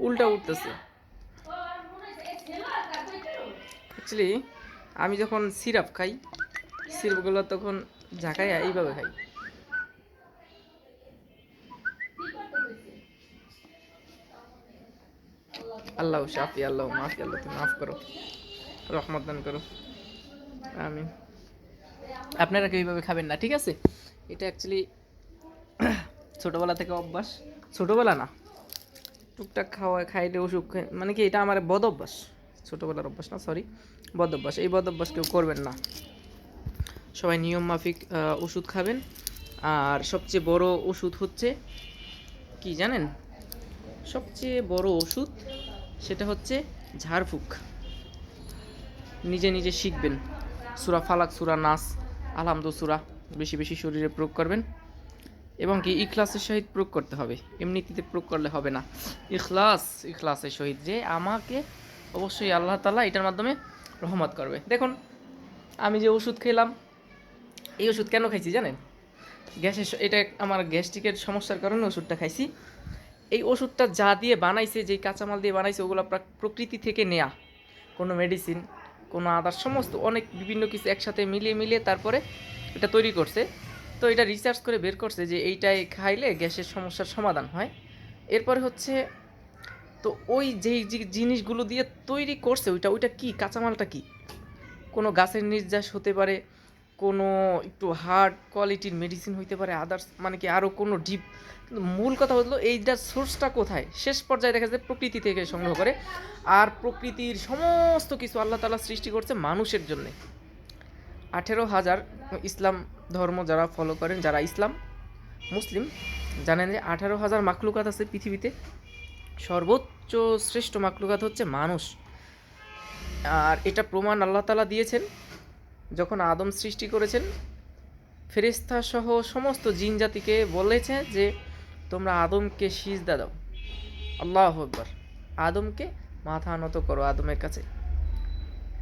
উল্টা উঠতেছে। অ্যাকচুয়ালি আমি যখন সিরাপ খাই, সিরাপগুলো তখন ঝাঁকাই এইভাবে খাই। আল্লাহ শাফি, আল্লাহ মাফি, আল্লাহ তুমি মাফ করো। রহমত দান করো। আমি আপনারা কেউ এইভাবে খাবেন না, ঠিক আছে? এটা অ্যাকচুয়ালি ছোটোবেলা থেকে অভ্যাস। ছোটোবেলা না টুকটাক খাওয়া খাইলে খাই- মানে কি, এটা আমার বদ অভ্যাস। ছোটোবেলার অভ্যাস না সরি বদ অভ্যাস। এই বদ অভ্যাস কেউ করবেন না। সবাই নিয়ম মাফিক ওষুধ খাবেন। আর সবচেয়ে বড় ওষুধ হচ্ছে কি জানেন? সবচেয়ে বড় ওষুধ সেটা হচ্ছে ঝাড়ফুঁক। নিজে নিজে শিখবেন। সুরা ফালাক, সুরা নাস আলহামদু সুরা। বেশি বেশি শরীরে প্রয়োগ করবেন। এবং কি ইখলাসের সহিত প্রয়োগ করতে হবে। এমনিতে প্রয়োগ করলে হবে না। ইখলাস, ইখলাসের সহিত যে আমাকে অবশ্যই আল্লাহ তালা এটার মাধ্যমে রহমত করবে। দেখুন, আমি যে ওষুধ খেলাম, এই ওষুধ কেন খাইছি জানেন? গ্যাসের এটা আমার গ্যাস্ট্রিকের সমস্যার কারণে ওষুধটা খাইছি। এই ওষুধটা যা দিয়ে বানাইছে, যেই কাঁচামাল দিয়ে বানাইছে, ওগুলো প্রাক- প্রকৃতি থেকে নেয়া। কোনো মেডিসিন কোনো আদার, সমস্ত অনেক বিভিন্ন কিছু একসাথে মিলিয়ে মিলিয়ে তারপরে এটা তৈরি করছে। তো এটা রিসার্চ করে বের করছে যে এইটাই খাইলে গ্যাসের সমস্যার সমাধান হয়। এরপরে হচ্ছে, তো ওই যেই যে জিনিসগুলো দিয়ে তৈরি করছে, ওইটা ওইটা কি? কাঁচামালটা কি? কোনো গাছের নির্যাস হতে পারে, কোনো একটু হার্ড কোয়ালিটির মেডিসিন হইতে পারে আদার্স মানে কি আরও কোনো ডিপ কিন্তু মূল কথা হলো এইটার সোর্সটা কোথায়? শেষ পর্যায়ে দেখা যায় প্রকৃতি থেকে সংগ্রহ করে। আর প্রকৃতির সমস্ত কিছু আল্লাহ তালা সৃষ্টি করছে মানুষের জন্যে। আঠেরো হাজার ইসলাম ধর্ম যারা ফলো করেন, যারা ইসলাম, মুসলিম, জানেন যে আঠারো হাজার মাকলুকাত আছে পৃথিবীতে। সর্বোচ্চ শ্রেষ্ঠ মাকলুকাত হচ্ছে মানুষ। আর এটা প্রমাণ আল্লাহ তালা দিয়েছেন, যখন আদম সৃষ্টি করেছেন ফেরেস্তা সহ সমস্ত জিন জাতিকে বলেছে যে, তোমরা আদমকে সিজদা দাও। আল্লাহ আকবর। আদমকে মাথা নত করো আদমের কাছে।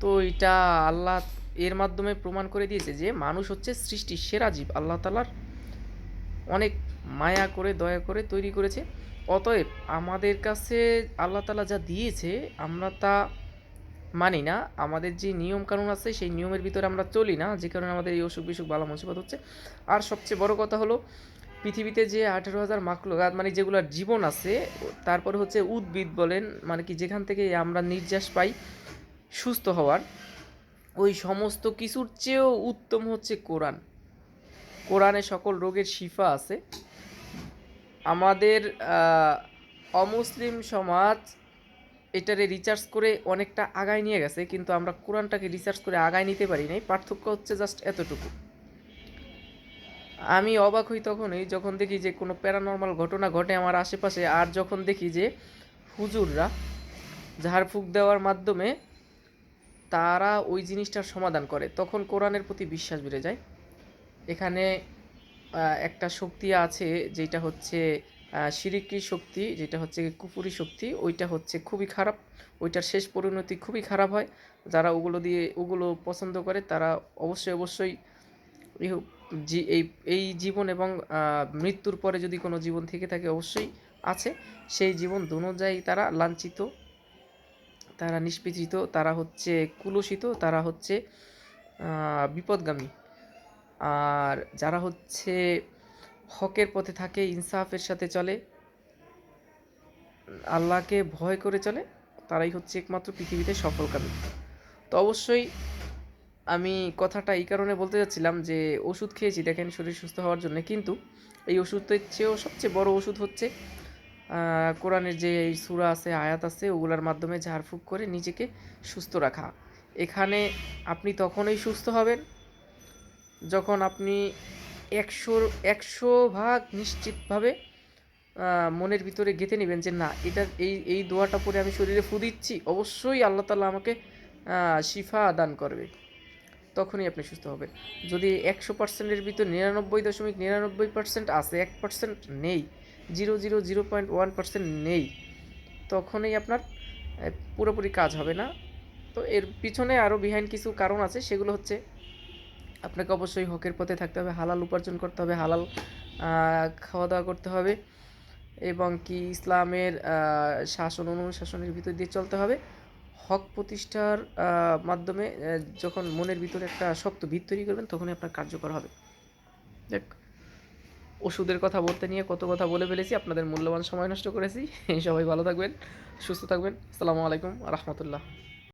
তো এটা আল্লাহ এর মাধ্যমে প্রমাণ করে দিয়েছে যে মানুষ হচ্ছে সৃষ্টির সেরা জীব। আল্লাহ তালার অনেক মায়া করে, দয়া করে তৈরি করেছে। অতএব আমাদের কাছে আল্লাহ তালা যা দিয়েছে, আমরা তা মানি না। আমাদের যে নিয়ম কানুন আছে, সেই নিয়মের ভিতরে আমরা চলি না। যে কারণে আমাদের এই অসুখ বিসুখ বালা মুসিবত হচ্ছে। আর সবচেয়ে বড় কথা হলো, পৃথিবীতে যে আঠেরো হাজার মাকলুকাত মানে যেগুলোর জীবন আছে, তারপরে হচ্ছে উদ্ভিদ বলেন মানে কি যেখান থেকে আমরা নির্যাস পাই, সুস্থ হওয়ার ওই সমস্ত কিছুর চেয়েও উত্তম হচ্ছে কোরআন। কোরআনে সকল রোগের শিফা আছে। আমাদের অমুসলিম সমাজ এটারে রিচার্জ করে অনেকটা আগায় নিয়ে গেছে, কিন্তু আমরা কোরআনটাকে রিচার্জ করে আগায় নিতে পারি নাই। পার্থক্য হচ্ছে জাস্ট এতটুকু। আমি অবাক হই তখনই যখন দেখি যে কোনো প্যারানর্মাল ঘটনা ঘটে আমার আশেপাশে, আর যখন দেখি যে হুজুররা ঝাড়ফুঁক দেওয়ার মাধ্যমে তারা ওই জিনিসটার সমাধান করে। তখন কোরআনের প্রতি বিশ্বাস বেড়ে যায়। এখানে একটা শক্তি আছে যেটা হচ্ছে শিরিকি শক্তি, যেটা হচ্ছে কুপুরি শক্তি, ওইটা হচ্ছে খুবই খারাপ। ওইটার শেষ পরিণতি খুবই খারাপ হয়। যারা ওগুলো দিয়ে, ওগুলো পছন্দ করে, তারা অবশ্যই অবশ্যই এই এই জীবন এবং মৃত্যুর পরে যদি কোনো জীবন থেকে থাকে, অবশ্যই আছে। সেই জীবন দুনোজাই তারা লাঞ্ছিত তারা নিষ্পেষিত, তারা হচ্ছে কুলসিত, তারা হচ্ছে বিপদগামী। আর যারা হচ্ছে হকের পথে থাকে, ইনসাফের সাথে চলে, আল্লাহকে ভয় করে চলে, তারাই হচ্ছে একমাত্র পৃথিবীতে সফলকামী। তো অবশ্যই আমি কথাটা এই কারণে বলতে যাচ্ছিলাম যে ওষুধ খেয়েছি, দেখেন শরীর সুস্থ হওয়ার জন্য। কিন্তু এই ওষুধের চেয়েও সবচেয়ে বড় ওষুধ হচ্ছে কোরআনের যে এই সূরা আছে, আয়াত আছে, ওগুলোর মাধ্যমে ঝাড়ফুঁক করে নিজেকে সুস্থ রাখা। এখানে আপনি তখনই সুস্থ হবেন যখন আপনি একশোর, একশো ভাগ নিশ্চিতভাবে মনের ভিতরে গেঁথে নেবেন যে না, এটা, এই এই দোয়াটা পরে আমি শরীরে ফু দিচ্ছি, অবশ্যই আল্লাহ তালা আমাকে শিফা দান করবে। তখনই আপনি সুস্থ হবেন। যদি একশো পার্সেন্টের ভিতর নিরানব্বই দশমিক নিরানব্বই পার্সেন্ট আছে, এক পার্সেন্ট নেই zero zero zero point one percent নেই, তখনই আপনার পুরোপুরি কাজ হবে না। তো এর পিছনে আরও বিহাইন্ড কিছু কারণ আছে, সেগুলো হচ্ছে আপনাকে অবশ্যই হকের পথে থাকতে হবে, হালাল উপার্জন করতে হবে, হালাল খাওয়া দাওয়া করতে হবে এবং কি ইসলামের শাসন, অনুশাসনের ভিতর দিয়ে চলতে হবে। হক প্রতিষ্ঠার মাধ্যমে যখন মনের ভিতরে একটা শক্ত ভিত তৈরি করবেন, তখনই আপনার কার্যকর হবে। দেখ ওষুধের কথা বলতে নিয়ে কত কথা বলে ফেলেছি, আপনাদের মূল্যবান সময় নষ্ট করেছি। সবাই ভালো থাকবেন, সুস্থ থাকবেন। আসসালামু আলাইকুম রহমতুল্লাহ।